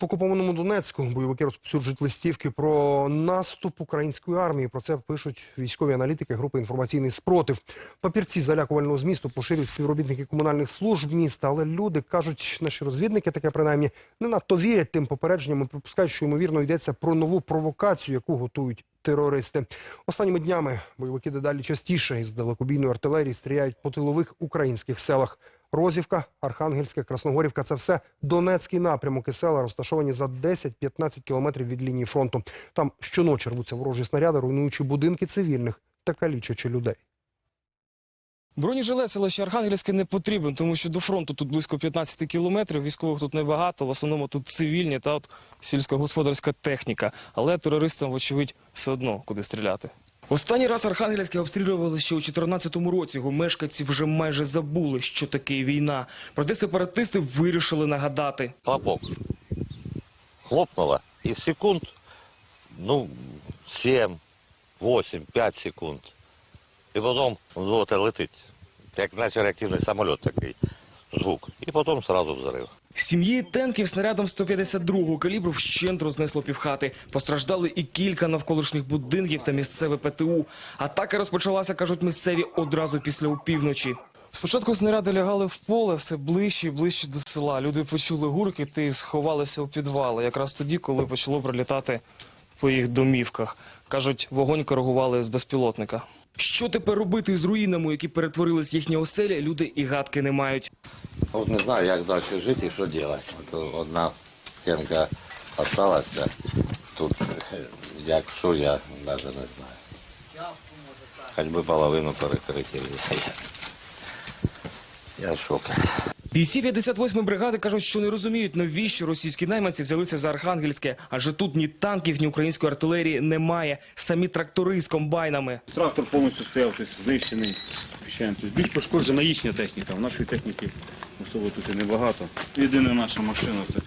В окупованому Донецьку бойовики розповсюджують листівки про наступ української армії. Про це пишуть військові аналітики групи інформаційний спротив. Папірці залякувального змісту поширюють співробітники комунальних служб міста, але люди кажуть, наші розвідники таке принаймні не надто вірять тим попередженням і припускають, що ймовірно йдеться про нову провокацію, яку готують терористи. Останніми днями бойовики дедалі частіше із далекобійної артилерії стріляють по тилових українських селах. Розівка, Архангельська, Красногорівка це все Донецький напрямок і села, розташовані за 10-15 кілометрів від лінії фронту. Там щоночі рвуться ворожі снаряди, руйнуючи будинки цивільних та калічачи людей. Бронежилет селища Архангельське не потрібен, тому що до фронту тут близько 15 кілометрів, військових тут небагато, в основному тут цивільні та от сільськогосподарська техніка. Але терористам, вочевидь, все одно куди стріляти. Останній раз Архангельське обстрілювали ще у 2014 році. Його мешканці вже майже забули, що таке війна. Проте сепаратисти вирішили нагадати. хлопок. Хлопнуло. И секунд, ну, 7, 8, 5 секунд. І потім вот, летить. Як наче реактивний самоліт такий. Звук. І потім сразу взрив. Сім'ї танків снарядом 152-го калібру вщент рознесло півхати. Постраждали і кілька навколишніх будинків та місцеве ПТУ. Атака розпочалася, кажуть місцеві, одразу після опівночі. Спочатку снаряди лягали в поле, все ближче і ближче до села. Люди почули гуркіт і сховалися у підвали. Якраз тоді, коли почало прилітати по їх домівках. Кажуть, вогонь коригували з безпілотника. Що тепер робити з руїнами, які перетворились їхні оселі, люди і гадки не мають. От не знаю, як далі жити і що робити. От одна стінка залишилася. Тут, як що, я навіть не знаю. Хоч би половину перекрити. Я, я в шокі. Бійці 58-ї бригади кажуть, що не розуміють, навіщо російські найманці взялися за Архангельське, адже тут ні танків, ні української артилерії немає. Самі трактори з комбайнами. Трактор повністю стояв, тобто знищений. Ще, тобто більш пошкоджена їхня техніка. В нашої техніки особо тут і небагато. Єдина наша машина це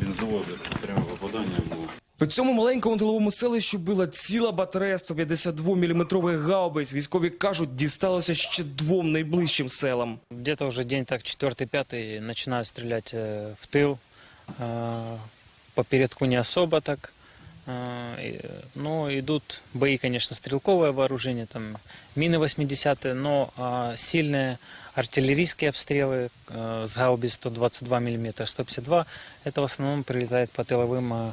бензовоз, пряме попадання було. По цьому маленькому тиловому селищу била ціла батарея 152-мм гаубиць. Військові кажуть, дісталося ще двом найближчим селам. Где-то уже день так четвертый-пятый начинают стрелять э, в тыл. Э, По передку не особо так. Э, и, Ну, идут бои, конечно, стрелковое вооружение, там мины 80-е, но а, сильные артиллерийские обстрелы э, с гаубиц 122 мм, 152, это в основном прилетает по тыловым э, э,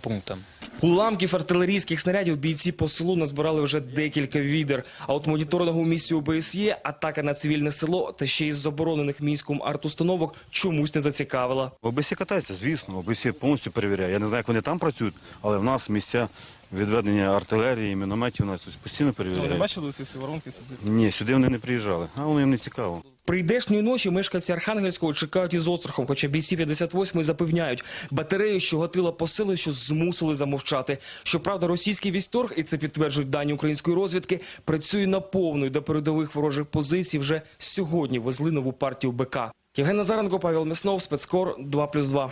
пунктам. Уламків артилерійських снарядів бійці по селу назбирали вже декілька відер. А от моніторингову місію ОБСЄ, атака на цивільне село та ще із заборонених мінськом артустановок чомусь не зацікавила. В ОБСі катається, звісно, ОБСі повністю перевіряє. Я не знаю, як вони там працюють, але в нас місця відведення артилерії, мінометів у нас тут постійно перевіряють. бачили ці всі воронки сидить? Ні, сюди вони не приїжджали, а воно їм не цікаво. Прийдешньої ночі мешканці Архангельського чекають із острахом, хоча бійці 58-ї запевняють, батарею, що гатила по селищу, змусили замовчати. Щоправда, російський військторг, і це підтверджують дані української розвідки, працює наповну і до передових ворожих позицій вже сьогодні везли нову партію БК. Євген Назаренко, Павел Мяснов, спецкор 2+,2.